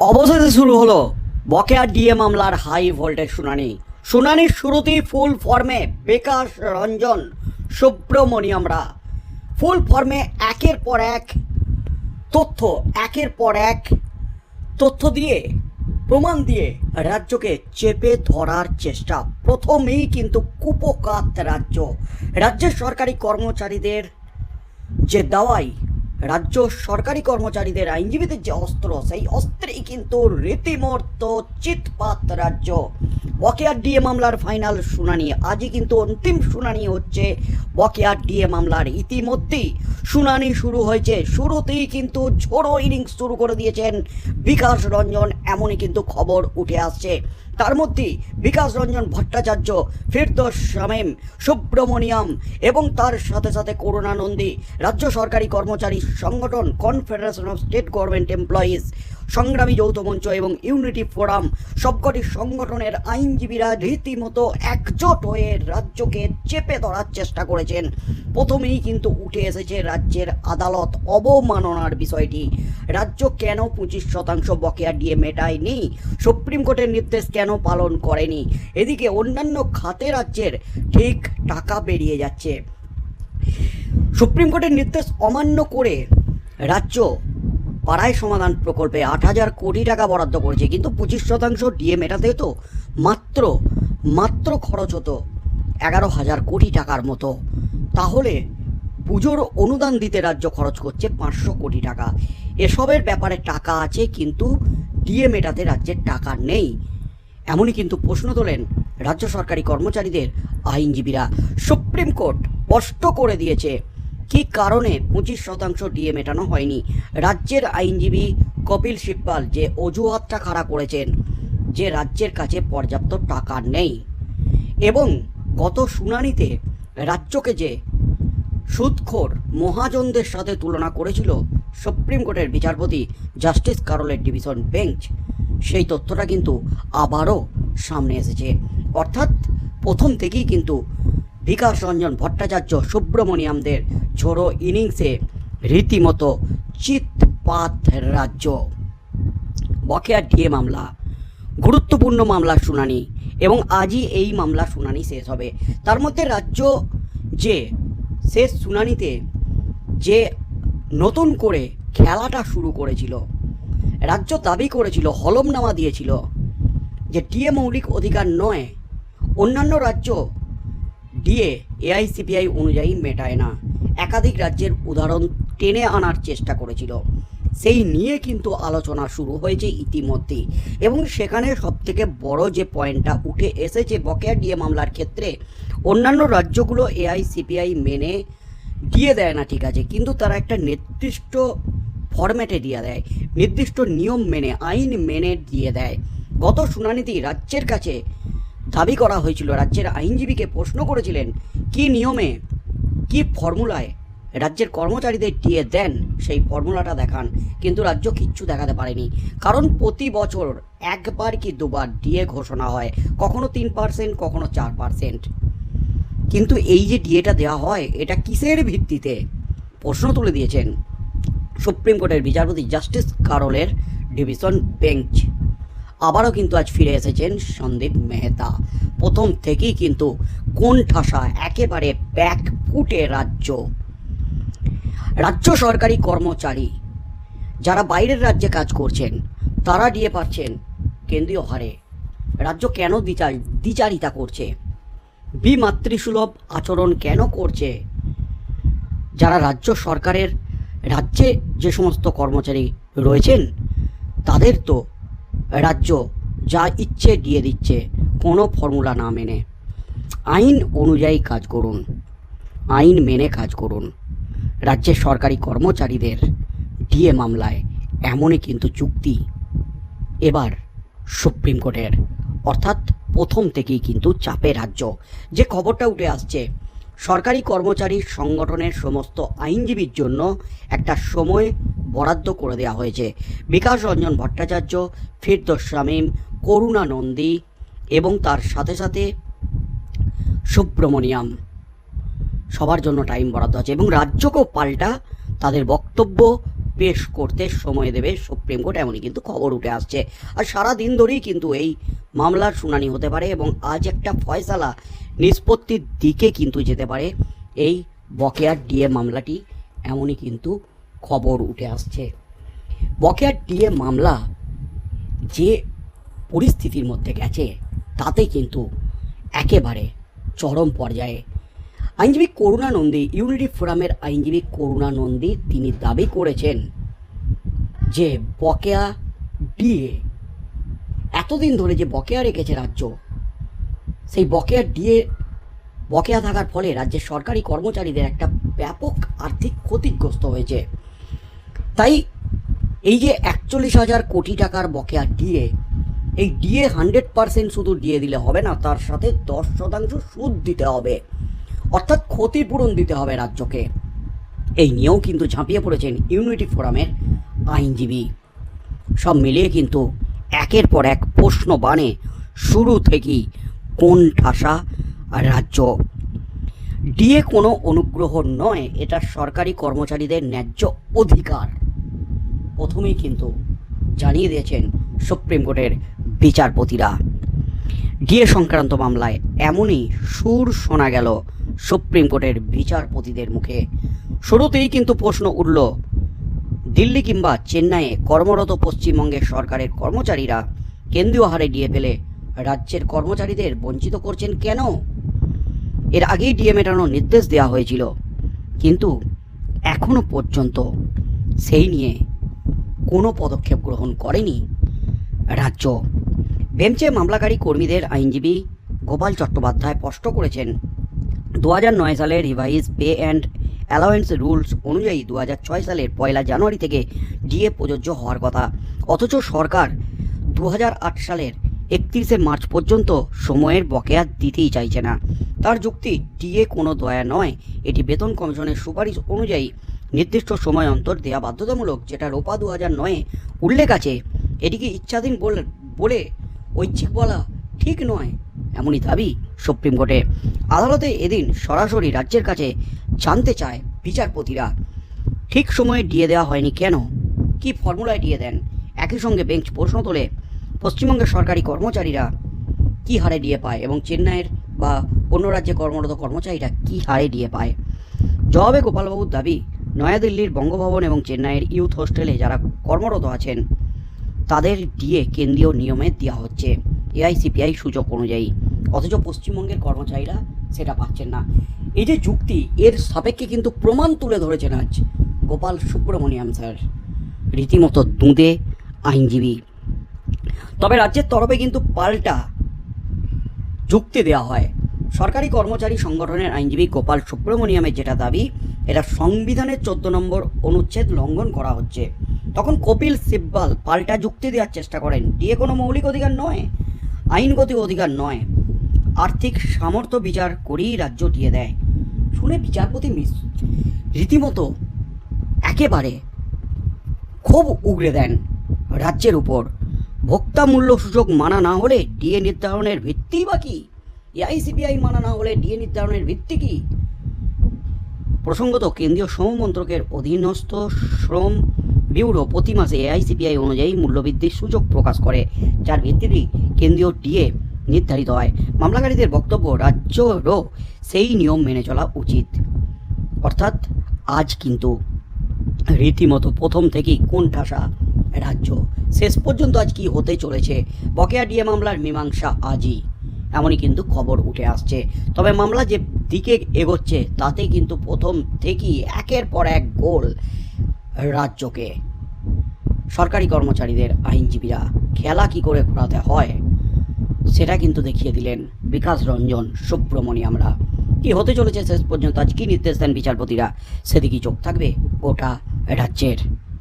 অবশেষে শুরু হলো বকেয়া ডিএ মামলার হাই ভোল্টেজ শুনানি। শুনানির শুরুতেই ফুল ফর্মে বিকাশ রঞ্জন সুব্রমণিয়ামরা ফুল ফর্মে একের পর এক তথ্য, একের পর এক তথ্য দিয়ে, প্রমাণ দিয়ে রাজ্যকে চেপে ধরার চেষ্টা। প্রথমেই কিন্তু কুপকাত রাজ্য। রাজ্যের সরকারি কর্মচারীদের যে দাওয়াই রাজ্য সরকারি কর্মচারীদের আইনজীবীদের যে অস্ত্র, সেই অস্ত্রেই কিন্তু রীতিমর্ত চিৎপাত রাজ্য। বকেয়া ডিএ মামলার ফাইনাল শুনানি, আজই কিন্তু অন্তিম শুনানি হচ্ছে বকেয়া ডিএ মামলার। ইতিমধ্যেই শুনানি শুরু হয়েছে। শুরুতেই কিন্তু ঝোড়ো ইনিংস শুরু করে দিয়েছেন বিকাশ রঞ্জন, এমনই কিন্তু খবর উঠে আসছে। তার মধ্যে বিকাশ রঞ্জন ভট্টাচার্য, ফিরদোস শামেম সুব্রমণিয়াম এবং তার সাথে সাথে করুণানন্দী, রাজ্য সরকারি কর্মচারী সংগঠন confederation of state government employees সংগ্রামী যৌথ মঞ্চ এবং ইউনিটি ফোরাম সবকটি সংগঠনের আইনজীবীরা রীতিমতো একজোট হয়ে রাজ্যকে চেপে ধরার চেষ্টা করেছেন। প্রথমেই কিন্তু উঠে এসেছে রাজ্যের আদালত অবমাননার বিষয়টি। রাজ্য কেন পঁচিশ শতাংশ বকেয়া দিয়ে মেটায়নি? সুপ্রিম কোর্টের নির্দেশ কেন পালন করেনি? এদিকে অন্যান্য খাতে রাজ্যের ঠিক টাকা বেরিয়ে যাচ্ছে। সুপ্রিম কোর্টের নির্দেশ অমান্য করে রাজ্য পাড়ায় সমাধান প্রকল্পে আট হাজার কোটি টাকা বরাদ্দ করেছে, কিন্তু পঁচিশ শতাংশ ডিএ মেটাতে তো মাত্র মাত্র খরচ হতো এগারো হাজার কোটি টাকার মতো। তাহলে পুজোর অনুদান দিতে রাজ্য খরচ করছে পাঁচশো কোটি টাকা। এসবের ব্যাপারে টাকা আছে, কিন্তু ডিএ মেটাতে রাজ্যের টাকা নেই। এমনই কিন্তু প্রশ্ন তোলেন রাজ্য সরকারি কর্মচারীদের আইনজীবীরা। সুপ্রিম কোর্ট স্পষ্ট করে দিয়েছে কী কারণে পঁচিশ শতাংশ ডিএ মেটানো হয়নি? রাজ্যের আইনজীবী কপিল সিব্বাল যে অজুহাতটা খাড়া করেছেন, যে রাজ্যের কাছে পর্যাপ্ত টাকা নেই এবং গত শুনানিতে রাজ্যকে যে সুদখোর মহাজনদের সাথে তুলনা করেছিল সুপ্রিম কোর্টের বিচারপতি জাস্টিস কারলের ডিভিশন বেঞ্চ, সেই তথ্যটা কিন্তু আবারও সামনে এসেছে। অর্থাৎ প্রথম থেকেই কিন্তু বিকাশ রঞ্জন ভট্টাচার্য সুব্রমণিয়ামদের ঝোড়ো ইনিংসে রীতিমতো চিৎপাত রাজ্য। বকেয়া ডিএ মামলা, গুরুত্বপূর্ণ মামলার শুনানি এবং আজই এই মামলা শুনানি শেষ হবে। তার মধ্যে রাজ্য যে শেষ শুনানিতে যে নতুন করে খেলাটা শুরু করেছিল, রাজ্য দাবি করেছিল হলমনামা দিয়েছিল যে ডিএ মৌলিক অধিকার নয়, অন্যান্য রাজ্য ডিএ, এআইসিপিআই অনুযায়ী মেটায় না। একাধিক রাজ্যের উদাহরণ টেনে আনার চেষ্টা করেছিল। সেই নিয়ে কিন্তু আলোচনা শুরু হয়েছে ইতিমধ্যেই এবং সেখানে সবথেকে বড় যে পয়েন্টটা উঠে এসেছে বকেয়া ডিএ মামলার ক্ষেত্রে, অন্যান্য রাজ্যগুলো এআইসিপিআই মেনে দিয়ে দেয় না, ঠিক আছে, কিন্তু তারা একটা নির্দিষ্ট ফরম্যাটে দিয়ে দেয়, নির্দিষ্ট নিয়ম মেনে, আইন মেনে দিয়ে দেয়। গত শুনানিতেই রাজ্যের কাছে দাবি করা হয়েছিল, রাজ্যের আইনজীবীকে প্রশ্ন করেছিলেন, কি নিয়মে কি ফর্মুলায় রাজ্যের কর্মচারীদের দিয়ে দেন সেই ফর্মুলাটা দেখান। কিন্তু রাজ্য কিচ্ছু দেখাতে পারেনি। কারণ প্রতি বছর একবার কি দুবার ডিএ ঘোষণা হয়। কখনো তিন পার্সেন্ট, কখনো চার পার্সেন্ট। কিন্তু এই যে ডিএটা দেওয়া হয়, এটা কিসের ভিত্তিতে? প্রশ্ন তুলে দিয়েছেন সুপ্রিম কোর্টের বিচারপতি জাস্টিস কারলের ডিভিশন বেঞ্চ। আবারও কিন্তু আজ ফিরে এসেছেন সন্দীপ মেহতা। প্রথম থেকেই কিন্তু কোন ঠাসা একেবারে ব্যাক ফুটে রাজ্য। রাজ্য সরকারি কর্মচারী, যারা বাইরের রাজ্যে কাজ করছেন, তারা দিয়ে পাচ্ছেন কেন্দ্রীয় হারে। রাজ্য কেন দ্বিচার দ্বিচারিতা করছে? বিমাতৃসুলভ আচরণ কেন করছে? যারা রাজ্য সরকারের রাজ্যে যে সমস্ত কর্মচারী রয়েছেন, তাদের তো রাজ্য যা ইচ্ছে দিয়ে দিচ্ছে, কোনো ফর্মুলা না মেনে। আইন অনুযায়ী কাজ করুন। আইন মেনে কাজ করুন। রাজ্যের সরকারি কর্মচারীদের ডিএ মামলায় এমনই কিন্তু চুক্তি এবার সুপ্রিম কোর্টের। অর্থাৎ প্রথম থেকেই কিন্তু চাপে রাজ্য। যে খবরটা উঠে আসছে, সরকারি কর্মচারী সংগঠনের সমস্ত আইনজীবীর জন্য একটা সময় বরাদ্দ করে দেওয়া হয়েছে। বিকাশ রঞ্জন ভট্টাচার্য, ফিরদোস শামীম, করুণা নন্দী এবং তার সাথে সাথে সুব্রমণিয়াম। সবার জন্য টাইম বরাদ্দ আছে এবং রাজ্যকেও পাল্টা তাদের বক্তব্য পেশ করতে সময় দেবে সুপ্রিম কোর্ট, এমনই কিন্তু খবর উঠে আসছে। আর সারা দিন ধরেই কিন্তু এই মামলার শুনানি হতে পারে এবং আজ একটা ফয়সালা নিষ্পত্তির দিকে কিন্তু যেতে পারে এই বকেয়ার ডিএ মামলাটি, এমনই কিন্তু খবর উঠে আসছে। বকেয়ার ডিএ মামলা যে পরিস্থিতির মধ্যে গেছে, তাতে কিন্তু একেবারে চরম পর্যায়ে। আইনজীবী করুণা নন্দী ইউনিটি ফোরামের আইনজীবী করুণা নন্দী তিনি দাবি করেছেন যে বকেয়া ডিএ এতদিন ধরে যে বকেয়া রেখেছে রাজ্য, সেই বকেয়া ডিএ বকেয়া থাকার ফলে রাজ্যের সরকারি কর্মচারীদের একটা ব্যাপক আর্থিক ক্ষতিগ্রস্ত হয়েছে। তাই এই যে একচল্লিশ হাজার কোটি টাকার বকেয়া ডিএ এই ডিএ হান্ড্রেড পার্সেন্ট শুধু দিয়ে দিলে হবে না, তার সাথে দশ শতাংশ সুদ দিতে হবে। অর্থাৎ ক্ষতিপূরণ দিতে হবে রাজ্যকে। এই নিয়েও কিন্তু ঝাঁপিয়ে পড়েছেন ইউনিটি ফোরামের আইনজীবী। সব মিলিয়ে কিন্তু একের পর এক প্রশ্ন বানে শুরু থেকেই কোন ঠাসা রাজ্য। ডিএ কোনো অনুগ্রহ নয়, এটা সরকারি কর্মচারীদের ন্যায্য অধিকার। প্রথমেই কিন্তু জানিয়ে দিয়েছেন সুপ্রিম কোর্টের বিচারপতিরা। ডিএ সংক্রান্ত মামলায় এমনই সুর শোনা গেল সুপ্রিম কোর্টের বিচারপতিদের মুখে। শুরুতেই কিন্তু প্রশ্ন উঠল, দিল্লি কিংবা চেন্নাইয়ে কর্মরত পশ্চিমবঙ্গের সরকারের কর্মচারীরা কেন্দ্রীয় হারে ডিএ পেলে রাজ্যের কর্মচারীদের বঞ্চিত করছেন কেন? এর আগেই ডিএ মেটানোর নির্দেশ দেওয়া হয়েছিল, কিন্তু এখনও পর্যন্ত সেই নিয়ে কোনো পদক্ষেপ গ্রহণ করেনি রাজ্য। বেঞ্চে মামলাকারী কর্মীদের আইনজীবী গোপাল চট্টোপাধ্যায় স্পষ্ট করেছেন দু নয় সালের revise pay and allowance rules অনুযায়ী দু সালের পয়লা জানুয়ারি থেকে ডিএ প্রযোজ্য হওয়ার কথা। অথচ সরকার দু হাজার আট সালের একত্রিশে মার্চ পর্যন্ত সময়ের বকেয়া দিতেই চাইছে না। তার যুক্তি, ডিএ কোনো দয়া নয়। এটি বেতন কমিশনের সুপারিশ অনুযায়ী নির্দিষ্ট সময় অন্তর দেওয়া বাধ্যতামূলক, যেটা রোপা দু হাজার নয়ে উল্লেখ আছে। এটিকে ইচ্ছাধীন বলে ঐচ্ছিক বলা ঠিক নয়, এমনই দাবি সুপ্রিম কোর্টে। আদালতে এদিন সরাসরি রাজ্যের কাছে জানতে চায় বিচারপতিরা। ঠিক সময়ে ডিএ দেওয়া হয়নি কেন? কি ফর্মুলায় ডিএ দেন? একই সঙ্গে বেঞ্চ প্রশ্ন তোলে পশ্চিমবঙ্গের সরকারি কর্মচারীরা কি হারে ডিএ পায় এবং চেন্নাইয়ের বা অন্য রাজ্যে কর্মরত কর্মচারীরা কি হারে ডিএ পায়? জবাবে গোপালবাবুর দাবি, নয়াদিল্লির বঙ্গভবন এবং চেন্নাইয়ের ইউথ হোস্টেলে যারা কর্মরত আছেন তাদের ডিএ কেন্দ্রীয় নিয়মে দেওয়া হচ্ছে। এআইসিপিআই সূচক অনুযায়ী। অথচ পশ্চিমবঙ্গের কর্মচারীরা সেটা পাচ্ছেন না। এই যে যুক্তি, এর সাপেক্ষে কিন্তু প্রমাণ তুলে ধরেছেন আজ গোপাল সুব্রমণিয়াম স্যার। রীতিমতো দুঁদে আইনজীবী। তবে রাজ্যের তরফে কিন্তু পাল্টা যুক্তি দেওয়া হয়। সরকারি কর্মচারী সংগঠনের আইনজীবী গোপাল সুব্রমণিয়ামের যেটা দাবি, এটা সংবিধানের চোদ্দ নম্বর অনুচ্ছেদ লঙ্ঘন করা হচ্ছে। তখন কপিল সিব্বাল পাল্টা যুক্তি দেওয়ার চেষ্টা করেন। ডিএ কোনো মৌলিক অধিকার নয় আইনগত অধিকার নয়। আর্থিক সামর্থ্য বিচার করেই রাজ্য দিয়ে দেয়। শুনে বিচারপতি মিস রীতিমতো একেবারে খুব উগড়ে দেন রাজ্যের উপর। ভোক্তা মূল্য সূচক মানা না হলে ডিএ নির্ধারণের ভিত্তি বা কি? এআইসিপিআই মানা না হলে ডিএ নির্ধারণের ভিত্তি কি? প্রসঙ্গত কেন্দ্রীয় শ্রম মন্ত্রকের অধীনস্থ শ্রম ব্যুরো প্রতি মাসে এআইসিপিআই অনুযায়ী মূল্যবৃদ্ধির সুযোগ প্রকাশ করে, যার ভিত্তিতেই কেন্দ্রীয় ডিএ নির্ধারিত হয়। মামলাকারীদের বক্তব্য রাজ্যেরও সেই নিয়ম মেনে চলা উচিত। অর্থাৎ আজ কিন্তু রীতিমতো প্রথম থেকেই কোন ঠাসা রাজ্য। শেষ পর্যন্ত আজ কি হতে চলেছে? বকেয়া ডিএ মামলার মীমাংসা আজই। এমনই কিন্তু খবর উঠে আসছে। তবে মামলা যে দিকে এগোচ্ছে তাতে কিন্তু প্রথম থেকেই একের পর এক গোল রাজ্যকে। সরকারি কর্মচারীদের আইনজীবীরা খেলা কি করে ঘোরাতে হয়, সেটা কিন্তু দেখিয়ে দিলেন বিকাশ রঞ্জন সুব্রমণিয়ামরা কি হতে চলেছে শেষ পর্যন্ত? আজ কী নির্দেশ দেন বিচারপতিরা? সেদিকেই চোখ থাকবে ওটা রাজ্যের।